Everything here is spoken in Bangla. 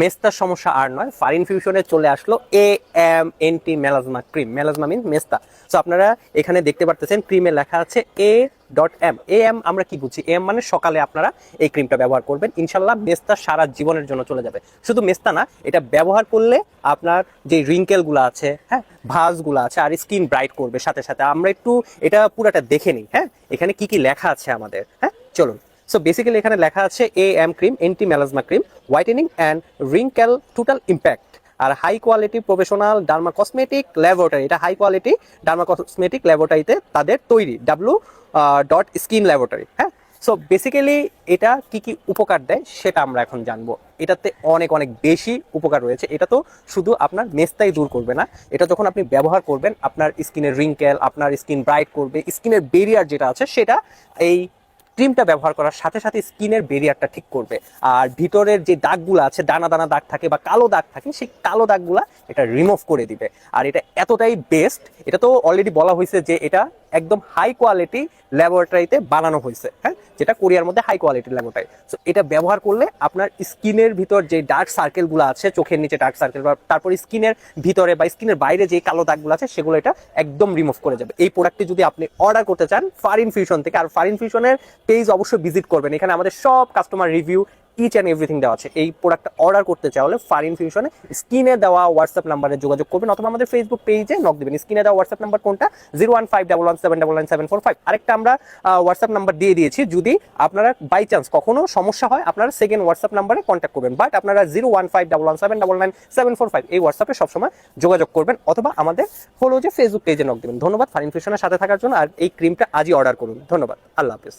মেস্তার সমস্যা আর নয় ফার ইনফিউশনে চলে আসলো A M N T melasma cream melasma মিন মেস্তা। সো আপনারা এখানে দেখতে পারতেছেন ক্রিমে লেখা আছে A dot M A M আমরা কি বুঝি? এম মানে সকালে আপনারা এই ক্রিমটা ব্যবহার করবেন। ইনশাল্লাহ মেস্তা সারা জীবনের জন্য চলে যাবে। শুধু মেস্তা না, এটা ব্যবহার করলে আপনার যে রিঙ্কেলগুলো আছে হ্যাঁ ভাঁজগুলো আছে, আর স্কিন ব্রাইট করবে সাথে সাথে। আমরা একটু এটা পুরাটা দেখে নিই হ্যাঁ? এখানে কি কি লেখা আছে আমাদের হ্যাঁ? চলুন। সো বেসিক্যালি এখানে লেখা আছে A M cream anti melasma cream whitening and wrinkle total impact R high quality professional derma cosmetic laboratory এটা হাই কোয়ালিটি ডার্মা কসমেটিক ল্যাবরেটরিতে তাদের তৈরি ডাব্লু ডট স্কিন ল্যাবরেটরি হ্যাঁ? সো বেসিক্যালি এটা কি কি উপকার দেয় সেটা আমরা এখন জানব। এটাতে অনেক অনেক বেশি উপকার রয়েছে। এটা তো শুধু আপনার মেস্তাই দূর করবে না। এটা যখন আপনি ব্যবহার করবেন, আপনার স্কিনের রিঙ্কেল আপনার স্কিন ব্রাইট করবে স্কিনের বেরিয়ার যেটা আছে সেটা এই ক্রিমটা ব্যবহার করার সাথে সাথে স্কিনের বেরিয়ারটা ঠিক করবে। আর ভিতরের যে দাগগুলো আছে দানা দানা দাগ থাকে বা কালো দাগ থাকে, সেই কালো দাগগুলা এটা রিমুভ করে দিবে। আর এটা এতটাই বেস্ট এটা তো অলরেডি বলা হয়েছে যে এটা একদম হাই কোয়ালিটি ল্যাবরেটরিতে বানানো হয়েছে হ্যাঁ? যেটা কোরিয়ার মধ্যে হাই কোয়ালিটির ল্যাবরেটরি সো এটা ব্যবহার করলে আপনার স্কিনের ভিতর যে ডার্ক সার্কেলগুলো আছে, চোখের নিচে ডার্ক সার্কেল বা তারপর স্কিনের ভিতরে বা স্কিনের বাইরে যে কালো দাগগুলো আছে, সেগুলো এটা একদম রিমুভ করে যাবে। এই প্রোডাক্টটি যদি আপনি অর্ডার করতে চান ফার ইনফিউশন থেকে। আর ফার ইনফিউশনের পেজ অবশ্যই ভিজিট করবেন। এখানে আমাদের সব customer review each and everything দেওয়া আছে। এই প্রোডাক্টটা অর্ডার করতে চাইলে ফারিন ফিউশনে স্ক্রিনে দেওয়া হোয়াটসঅ্যাপ নাম্বারে যোগাযোগ করবেন অথবা আমাদের ফেসবুক পেজে নক দেবেন। স্ক্রিনে দেওয়া হোয়াটসঅ্যাপ নাম্বার কোনটা? Zero one five double one seven double nine seven four five আরেকটা আমরা হোয়াটসঅ্যাপ নাম্বার দিয়ে দিয়েছি। যদি আপনারা বাই চান্স কখনো সমস্যা হয়, আপনারা সেকেন্ড হোয়াটসঅ্যাপ নাম্বারে কন্ট্যাক্ট করবেন। বাট আপনারা zero one five double one seven double nine seven four five এই হোয়াটসঅ্যাপে সবসময় যোগাযোগ করবেন অথবা আমাদের হলো যে ফেসবুক পেজে নক দেবেন। ধন্যবাদ ফারিন ফিউশনের সাথে থাকার জন্য। আর এই ক্রিমটা আজই অর্ডার করুন। ধন্যবাদ। আল্লাহ হাফিজ।